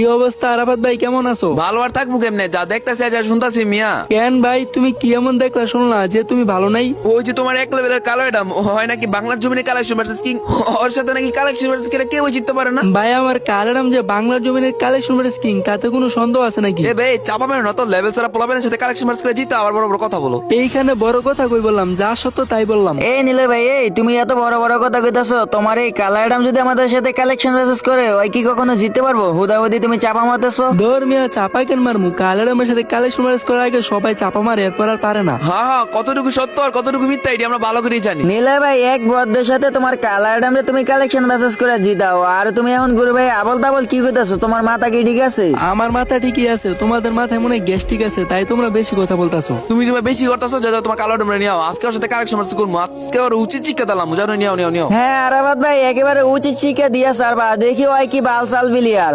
কি অবস্থা আরাফাত ভাই কেমন আছো? ভালো আর থাকব কেমনে? যা দেখতেছি আর যা শুনতাছি মিয়া। কেন ভাই তুমি কি এমন দেখলা? শুনলা যে তুমি ভালো নাই। ওই যে তোমার এক লেভেলের কালো এটা হয় নাকি বাংলার জমিনে কালেকশন ভার্সেস কিং ওর সাথে নাকি কালেকশন ভার্সেস কিং কেউ জিততে পারে না? ভাই আমার কালারাম যে বাংলার জমিনের কালেকশন ভার্সেস কিং তাতে কোনো সন্দেহ আছে নাকি? এ ভাই চাপা মেরো না তো লেভেল পোলাবেনের সাথে কালেকশন ভার্সেস করে জিতে আবার বড় বড় কথা বলো। এইখানে বড় কথা কই বললাম যা সত্য তাই বললাম। এই নিলে ভাই এই তুমি এত বড় বড় কথা কইতাছো তোমার এই কালারডাম যদি আমাদের সাথে কালেকশন মেসেজ করে ওই কি কখনো জিততে পারব? হুদাহুদি তুমি চাপা মারতেছো? ধর্মিয়া চাপাই কেন মারমু? কালারামের সাথে কালেকশন ভার্সেস করার আগে সবাই চাপা মারে এরপর আর পারে না। হ্যাঁ হ্যাঁ কতটুকু সত্য আর কতটুকু মিথ্যা এটি আমরা ভালো করেই জানি। নীলা ভাই এক বদ্ধের সাথে তোমার কালারডাম রে তুমি কালেকশন মেসেজ করে জিতাও আর তুমি এখন গুরু ভাই আবল তাবল কি কইতাছো? তোমার মাথা কি ঠিক আছে? আমার মাথা ঠিকই আছে তোমাদের মাথায় মনে হয় গ্যাস ঠিক আছে তাই তোমরা বেশি কথা বলতাছো। তুমি তুমি বেশি করতেছো যা যা তোমার কালো ডোমরা নিও আজকে ওর সাথে কালেকশন ভার্সেস করব আজকে ওর উচিত শিক্ষা দিলাম জানো নিও নিও নিও হ্যাঁ আরাবাদ ভাই একেবারে উচিত শিক্ষা দিয়া সারবা দেখি ওই কি বাল সাল বিলিয়ার।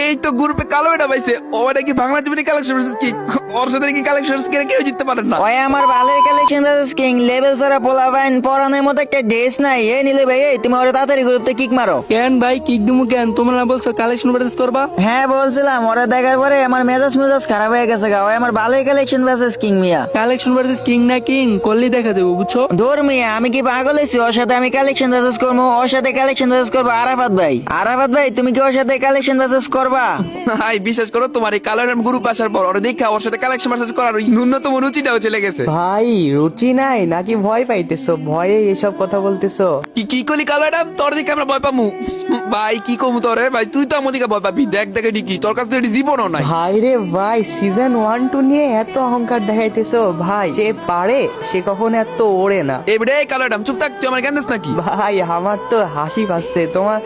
এই তো গ্রুপে কালো এটা পাইছে। ও নাকি বাংলা জমিনে কালেকশন ভার্সেস কিং ওর সাথে নাকি কালেকশন ভার্সেস কেউ জিততে পারে না। ওই আমার ভালোই কালেকশন কিং লেভেল সারা পোলা বাইন পরানোর মতো একটা ড্রেস নাই। এই নিলে ভাই এই তুমি ওরা তাড়াতাড়ি গ্রুপতে কিক মারো। কেন ভাই কিক দিমু কেন? তোমরা না বলছো কালেকশন ভার্সেস করবা? হ্যাঁ বলছিলাম ওরা দেখার পরে আমার মেজাজ মেজাজ খারাপ হয়ে গেছে গা। ওই আমার ভালোই কালেকশন মেসেজ কিং মিয়া। কালেকশন ভার্সেস কিং না কিং করলেই দেখা দেবো বুঝছ? ধর মিয়া আমি কি পাগল হয়েছি? ওর সাথে আমি কালেকশন মেসেজ করব ওর সাথে কালেকশন মেসেজ করব আরাফাত ভাই। আরাফাত ভাই তুমি কি ওর সাথে কালেকশন মেসেজ করবা? হাই বিশ্বাস করো তোমার এই কালো গ্রুপ আসার পর ওরা দেখা ওর সাথে কালেকশন ভার্সেস করার ওই ন্যূনতম রুচিটাও চলে গেছে। ভাই রুচি নাই নাকি ভয় পাইতেছো? ভয়ে এসব কথা বলতেছো? কি কি কলি কালো এটা তোর দিকে আমরা ভয় পামু। ভাই কি কমু তোরে? ভাই তুই তো আমার দিকে ভয় পাবি। দেখ দেখে কি? তোর কাছে তো এটি জীবনও নাই। ভাই রে ভাই সিজন ওয়ান টু নিয়ে এত অহংকার দেখাইতেছো। ভাই যে পারে সে কখনো এত ওড়ে না। এবারে কালো এটা চুপ থাক তুই আমার জ্ঞান দিস নাকি? ভাই আমার তো হাসি পাচ্ছে তোমার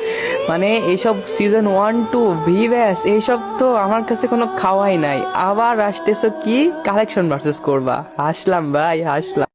মানে এইসব সিজন ওয়ান টু ভি ব্যাস এইসব তো আমার কাছে কোনো খাওয়াই নাই। আবার আসতেছো কি? কালেকশন ভার্সেস করবা। হাসলাম ভাই, হাসলাম।